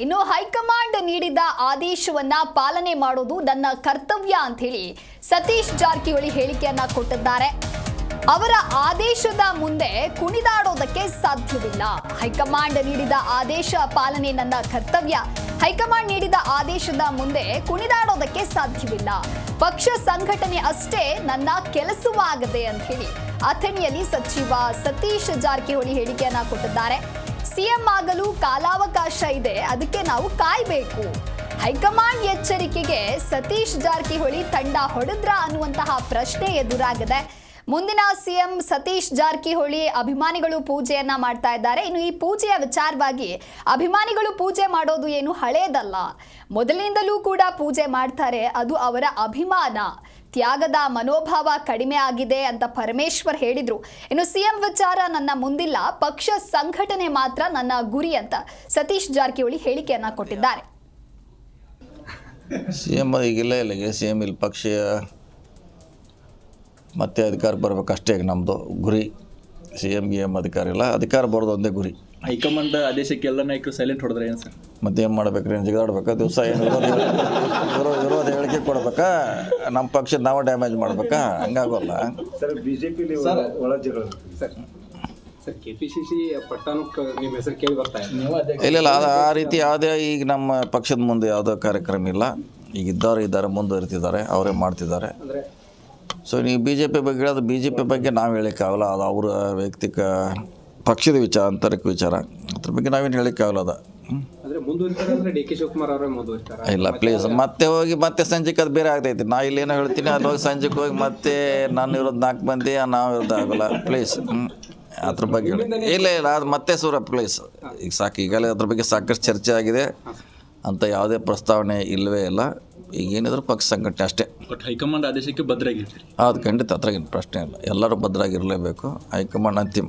ಇನ್ನು ಹೈಕಮಾಂಡ್ ನೀಡಿದ ಆದೇಶವನ್ನ ಪಾಲನೆ ಮಾಡೋದು ನನ್ನ ಕರ್ತವ್ಯ ಅಂತ ಹೇಳಿ ಸತೀಶ್ ಜಾರಕಿಹೊಳಿ ಹೇಳಿಕೆಯನ್ನ ಕೊಟ್ಟಿದ್ದಾರೆ. ಅವರ ಆದೇಶದ ಮುಂದೆ ಕುಣಿದಾಡೋದಕ್ಕೆ ಸಾಧ್ಯವಿಲ್ಲ. ಹೈಕಮಾಂಡ್ ನೀಡಿದ ಆದೇಶ ಪಾಲನೆ ನನ್ನ ಕರ್ತವ್ಯ. ಹೈಕಮಾಂಡ್ ನೀಡಿದ ಆದೇಶದ ಮುಂದೆ ಕುಣಿದಾಡೋದಕ್ಕೆ ಸಾಧ್ಯವಿಲ್ಲ. ಪಕ್ಷ ಸಂಘಟನೆ ಅಷ್ಟೇ ನನ್ನ ಕೆಲಸವಾಗದೆ ಅಂತ ಹೇಳಿ ಅಥಣಿಯಲ್ಲಿ ಸಚಿವ ಸತೀಶ್ ಜಾರಕಿಹೊಳಿ ಹೇಳಿಕೆಯನ್ನ ಕೊಟ್ಟಿದ್ದಾರೆ. ಸಿಎಂ ಆಗಲು ಕಾಲಾವಕಾಶ ಇದೆ, ಅದಕ್ಕೆ ನಾವು ಕಾಯಬೇಕು. ಹೈಕಮಾಂಡ್ ಎಚ್ಚರಿಕೆಗೆ ಸತೀಶ್ ಜಾರಕಿಹೊಳಿ ತಂಡ ಹೊಡೆದ್ರ ಅನ್ನುವಂತಹ ಪ್ರಶ್ನೆ ಎದುರಾಗಿದೆ. ಮುಂದಿನ ಸಿಎಂ ಸತೀಶ್ ಜಾರಕಿಹೊಳಿ ಅಭಿಮಾನಿಗಳು ಪೂಜೆಯನ್ನ ಮಾಡ್ತಾ ಇದ್ದಾರೆ. ಇನ್ನು ಈ ಪೂಜೆಯ ವಿಚಾರವಾಗಿ ಅಭಿಮಾನಿಗಳು ಪೂಜೆ ಮಾಡೋದು ಏನು ಹಳೇದಲ್ಲ. ಮೊದಲಿನಿಂದಲೂ ಕೂಡ ಪೂಜೆ ಮಾಡ್ತಾರೆ, ಅದು ಅವರ ಅಭಿಮಾನ. ತ್ಯಾಗದ ಮನೋಭಾವ ಕಡಿಮೆ ಆಗಿದೆ ಅಂತ ಪರಮೇಶ್ವರ್ ಹೇಳಿದ್ರು. ಇನ್ನು ಸಿಎಂ ವಿಚಾರ ನನ್ನ ಮುಂದಿಲ್ಲ, ಪಕ್ಷ ಸಂಘಟನೆ ಮಾತ್ರ ನನ್ನ ಗುರಿ ಅಂತ ಸತೀಶ್ ಜಾರಕಿಹೊಳಿ ಹೇಳಿಕೆಯನ್ನ ಕೊಟ್ಟಿದ್ದಾರೆ. ಸಿಎಂ ಈಗಿಲ್ಲ, ಇಲ್ಲಿಗೆ ಸಿಎಂ ಇಲ್ಲಿ ಪಕ್ಷ ಮತ್ತೆ ಅಧಿಕಾರ ಬರ್ಬೇಕಷ್ಟೇ ನಮ್ಮದು ಗುರಿ. ಸಿ ಎಂ ಗಿ ಎಂ ಅಧಿಕಾರ ಇಲ್ಲ, ಅಧಿಕಾರ ಬರೋದು ಒಂದೇ ಗುರಿ. ಹೈಕಮಾಂಡ್ ಆದೇಶಕ್ಕೆ ಎಲ್ಲ ನಾಯಕರು ಸೈಲೆಂಟ್ ಹೊಡೆದ್ರೆ ಏನು ಸರ್? ಮತ್ತೆ ಏನು ಮಾಡ್ಬೇಕು ರೀ ಜಿಗಾಡ್ಬೇಕಾ? ದಿವಸ ಏನು ವಿರೋಧ ವಿರೋ ಹೇಳಿಕೆ ಕೊಡ್ಬೇಕಾ? ನಮ್ಮ ಪಕ್ಷದ ನಾವು ಡ್ಯಾಮೇಜ್ ಮಾಡ್ಬೇಕಾ? ಹಂಗಾಗೋಲ್ಲ. ಸರ್ ಬಿಜೆಪಿಲಿ ಒಳ ಜಗಳ sir sir K P C C ನಿಮ್ಮ ಹೆಸರು ಕೇಳಿ ಬರ್ತಾ ಇದೆ. ಇಲ್ಲ ಇಲ್ಲ ಅದು ಆ ರೀತಿ ಯಾವುದೇ ಈಗ ನಮ್ಮ ಪಕ್ಷದ ಮುಂದೆ ಯಾವುದೋ ಕಾರ್ಯಕ್ರಮ ಇಲ್ಲ. ಈಗ ಇದ್ದವ್ರು ಇದ್ದಾರೆ ಮುಂದುವರಿತಿದ್ದಾರೆ ಅವರೇ ಮಾಡ್ತಿದ್ದಾರೆ. ಸೊ ನೀವು ಬಿ ಜೆ ಪಿ ಬಗ್ಗೆ ಹೇಳೋದು ಬಿ ಜೆ ಪಿ ಬಗ್ಗೆ ನಾವು ಹೇಳೋಕ್ಕಾಗಲ್ಲ. ಅದು ಅವರ ವೈಯಕ್ತಿಕ ಪಕ್ಷದ ವಿಚಾರ ಅಂತರಕ್ಕೆ ವಿಚಾರ. ಅದ್ರ ಬಗ್ಗೆ ನಾವೇನು ಹೇಳೋಕ್ಕಾಗಲ್ಲ ಇಲ್ಲ ಪ್ಲೀಸ್ ಮತ್ತೆ ಹೋಗಿ ಮತ್ತೆ ಸಂಜೆಗೆ ಅದು ಬೇರೆ ಆಗ್ತೈತಿ. ನಾ ಇಲ್ಲೇನೋ ಹೇಳ್ತೀನಿ ಅಲ್ಲಿ ಹೋಗಿ ಸಂಜೆಗೆ ಹೋಗಿ ಮತ್ತೆ ನಾನು ಇರೋದು ನಾಲ್ಕು ಮಂದಿ ನಾವು ಇರೋದು ಆಗಲ್ಲ. ಪ್ಲೀಸ್ ಅದ್ರ ಬಗ್ಗೆ. ಇಲ್ಲ ಇಲ್ಲ ಅದು ಮತ್ತೆ ಸೂರ ಪ್ಲೀಸ್ ಈಗ ಸಾಕು ಈಗಲೇ ಅದ್ರ ಬಗ್ಗೆ ಸಾಕಷ್ಟು ಚರ್ಚೆ ಆಗಿದೆ. ಅಂತ ಯಾವುದೇ ಪ್ರಸ್ತಾವನೆ ಇಲ್ಲವೇ ಇಲ್ಲ. ಈಗ ಏನಿದ್ರು ಪಕ್ಷ ಸಂಘಟನೆ ಅಷ್ಟೇ. ಬಟ್ ಹೈಕಮಾಂಡ್ ಆದೇಶಕ್ಕೆ ಭದ್ರಾಗಿರ್ತೀರಿ. ಅದು ಖಂಡಿತ ಅದ್ರಾಗಿನ ಪ್ರಶ್ನೆ ಇಲ್ಲ. ಎಲ್ಲರೂ ಭದ್ರಾಗಿರಲೇಬೇಕು. ಹೈಕಮಾಂಡ್ ಅಂತಿಮ.